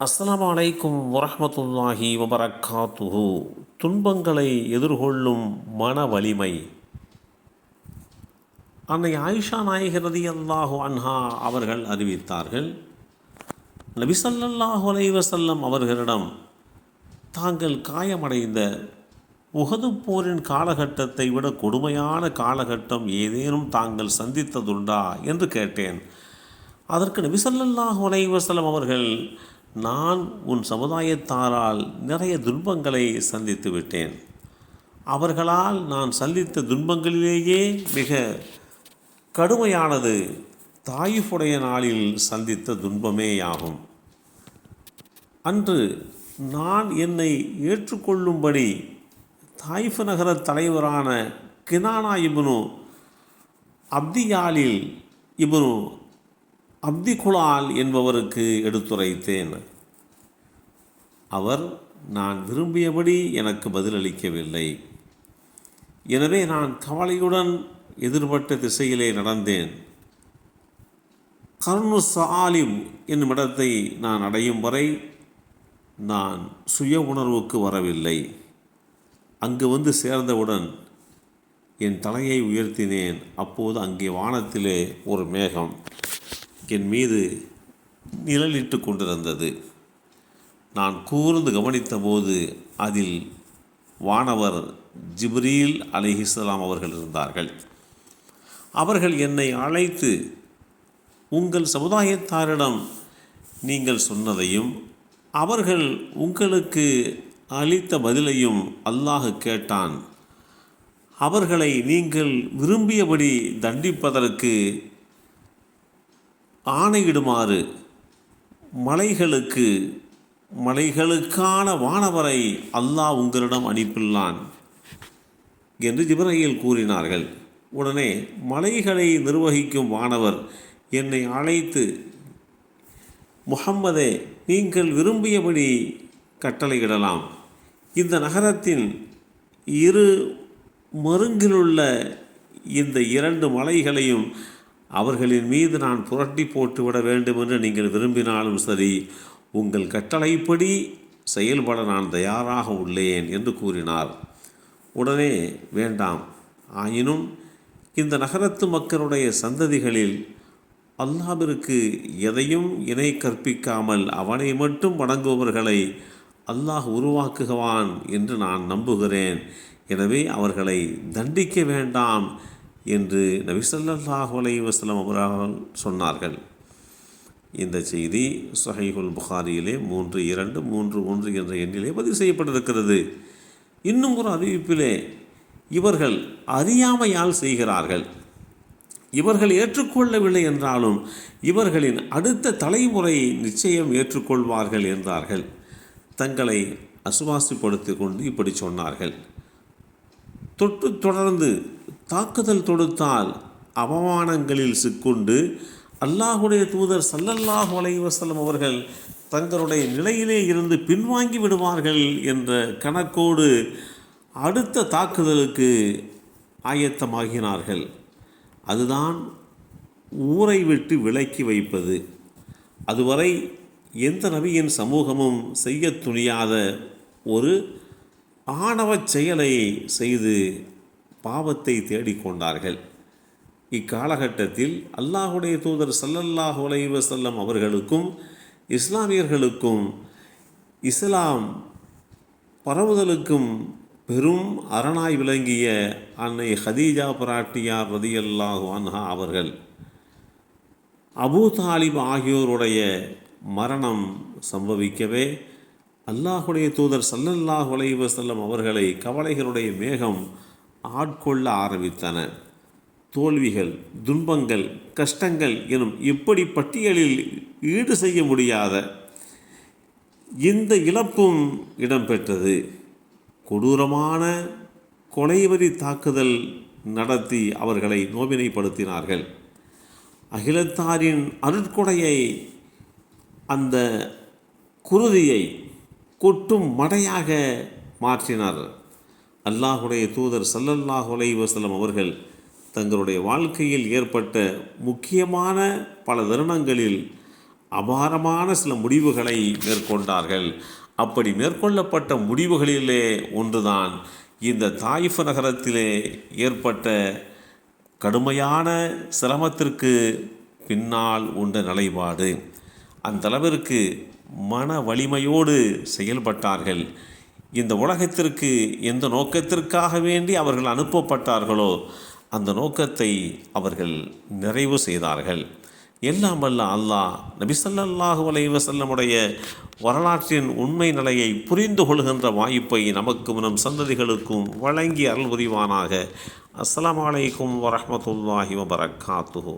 அஸ்லாம் அலைக்கும் வரமத்துல்லாஹி வபரக்காத்துஹு. துன்பங்களை எதிர்கொள்ளும் மன வலிமை. அன்னை ஆயிஷா நாயகிரதி அல்லாஹு அன்ஹா அவர்கள் அறிவித்தார்கள் நபிசல்லாஹு அலைவசல்லம் அவர்களிடம் தாங்கள் காயமடைந்த உகது போரின் காலகட்டத்தை விட கொடுமையான காலகட்டம் ஏதேனும் தாங்கள் சந்தித்ததுண்டா? என்று கேட்டேன். அதற்கு நபிசல்லாஹு அலைவசல்லம் அவர்கள் நான் உன் சமுதாயத்தாரால் நிறைய துன்பங்களை சந்தித்து விட்டேன். அவர்களால் நான் சந்தித்த துன்பங்களிலேயே மிக கடுமையானது தாயிஃபுடைய நாளில் சந்தித்த துன்பமேயாகும். அன்று நான் என்னை ஏற்றுக்கொள்ளும்படி தாயிஃபு நகர தலைவரான கினானா இபுனு அப்தியாலில் இபுனு அப்தி குலால் என்பவருக்கு எடுத்துரைத்தேன். அவர் நான் விரும்பியபடி எனக்கு பதிலளிக்கவில்லை. எனவே நான் கவலையுடன் எதிர்பட்ட திசையிலே நடந்தேன். கர்ணு சாலிம் என்னும் இடத்தை நான் அடையும் வரை நான் சுய உணர்வுக்கு வரவில்லை. அங்கு வந்து சேர்ந்தவுடன் என் தலையை உயர்த்தினேன். அப்போது அங்கே வானத்திலே ஒரு மேகம். என் மீது நிழலிட்டு கொண்டிருந்தது. நான் கூர்ந்து கவனித்தபோது அதில் வானவர் ஜிப்ரீல் அலிஹிஸ்லாம் அவர்கள் இருந்தார்கள். அவர்கள் என்னை அழைத்து உங்கள் சமுதாயத்தாரிடம் நீங்கள் சொன்னதையும் அவர்கள் உங்களுக்கு அளித்த பதிலையும் அல்லாஹ் கேட்டான். அவர்களை நீங்கள் விரும்பியபடி தண்டிப்பதற்கு ஆணையிடுமாறு மலைகளுக்கு மலைகளுக்கான வானவரை அல்லாஹ் உங்களிடம் அனுப்பியுள்ளான் என்று ஜிப்ரஹீல் கூறினார்கள். உடனே மலைகளை நிர்வகிக்கும் வானவர் என்னை அழைத்து முகம்மதே நீங்கள் விரும்பியபடி கட்டளையிடலாம். இந்த நகரத்தின் இரு மருங்கிலுள்ள இந்த இரண்டு மலைகளையும் அவர்களின் மீது நான் புரட்டி போட்டுவிட வேண்டும் என்று நீங்கள் விரும்பினாலும் சரி உங்கள் கட்டளைப்படி செயல்பட நான் தயாராக உள்ளேன் என்று கூறினார். உடனே வேண்டாம். ஆயினும் இந்த நகரத்து மக்களுடைய சந்ததிகளில் அல்லாவிற்கு எதையும் இணை கற்பிக்காமல் அவனை மட்டும் வணங்குபவர்களை அல்லாஹ் உருவாக்குகவான் என்று நான் நம்புகிறேன். எனவே அவர்களை தண்டிக்க வேண்டாம். என்று நபிசல்லாஹு அலை வஸ்லம் அவர்கள் சொன்னார்கள். இந்த செய்தி சஹைகுல் புகாரியிலே மூன்று இரண்டு மூன்று ஒன்று என்ற எண்ணிலே பதிவு செய்யப்பட்டிருக்கிறது. இன்னும் ஒரு அறிவிப்பிலே இவர்கள் அறியாமையால் செய்கிறார்கள். இவர்கள் ஏற்றுக்கொள்ளவில்லை என்றாலும் இவர்களின் அடுத்த தலைமுறை நிச்சயம் ஏற்றுக்கொள்வார்கள் என்றார்கள். தங்களை அசுவாசிப்படுத்தி கொண்டு இப்படி சொன்னார்கள். தொட்டு தொடர்ந்து தாக்குதல் தொடுத்தால் அவமானங்களில் சிக்குண்டு அல்லாஹுடைய தூதர் சல்லல்லாஹு அலைவசல்லம் அவர்கள் தங்களுடைய நிலையிலே இருந்து பின்வாங்கி விடுவார்கள் என்ற கணக்கோடு அடுத்த தாக்குதலுக்கு ஆயத்தமாகினார்கள். அதுதான் ஊரை விட்டு விலக்கி வைப்பது. அதுவரை எந்த நபியின் சமூகமும் செய்ய துணியாத ஒரு ஆணவச் செயலை செய்து பாவத்தை தேடிக்கொண்டார்கள். இக்காலகட்டத்தில் அல்லாஹுடைய தூதர் சல்லல்லாஹு அலைவ செல்லம் அவர்களுக்கும் இஸ்லாமியர்களுக்கும் இஸ்லாம் பரவுதலுக்கும் பெரும் அரணாய் விளங்கிய அன்னை ஹதீஜா பிராட்டியார் ரதியல்லாஹு அன்ஹா அவர்கள் அபூ தாலிப் ஆகியோருடைய மரணம் சம்பவிக்கவே அல்லாஹுடைய தூதர் சல்லல்லாஹு அலைவ செல்லம் அவர்களை கவலைகளுடைய மேகம் ஆட்கொள்ள ஆரம்பித்தன. தோல்விகள் துன்பங்கள் கஷ்டங்கள் எனும் இப்படி பட்டியலில் ஈடு செய்ய முடியாத இந்த இழப்பும் இடம்பெற்றது. கொடூரமான கொலைவரி தாக்குதல் நடத்தி அவர்களை நோவினைப்படுத்தினார்கள். அகிலத்தாரின் அருட்கொடையை அந்த குருதியை கொட்டும் மடையாக மாற்றினார் அல்லாஹுடைய தூதர் சல்லல்லாஹு வசலம் அவர்கள் தங்களுடைய வாழ்க்கையில் ஏற்பட்ட முக்கியமான பல தருணங்களில் அபாரமான சில முடிவுகளை மேற்கொண்டார்கள். அப்படி மேற்கொள்ளப்பட்ட முடிவுகளிலே ஒன்றுதான் இந்த தாயிஃப் நகரத்திலே ஏற்பட்ட கடுமையான சிரமத்திற்கு பின்னால் உண்ட நிலைப்பாடு. அந்த அளவிற்கு மன வலிமையோடு செயல்பட்டார்கள். இந்த உலகத்திற்கு எந்த நோக்கத்திற்காக வேண்டி அவர்கள் அனுப்பப்பட்டார்களோ அந்த நோக்கத்தை அவர்கள் நிறைவு செய்தார்கள். எல்லாம் வல்ல அல்லாஹ் நபிசல்லாஹு அலைவசல்லமுடைய வரலாற்றின் உண்மை நிலையை புரிந்து கொள்கின்ற வாய்ப்பை நமக்கும் நம் சந்ததிகளுக்கும் வழங்கி அருள் புரிவானாக. அஸ்லாம் வலைக்கும் வரமத்துல்லாஹி வபரகாத்துஹு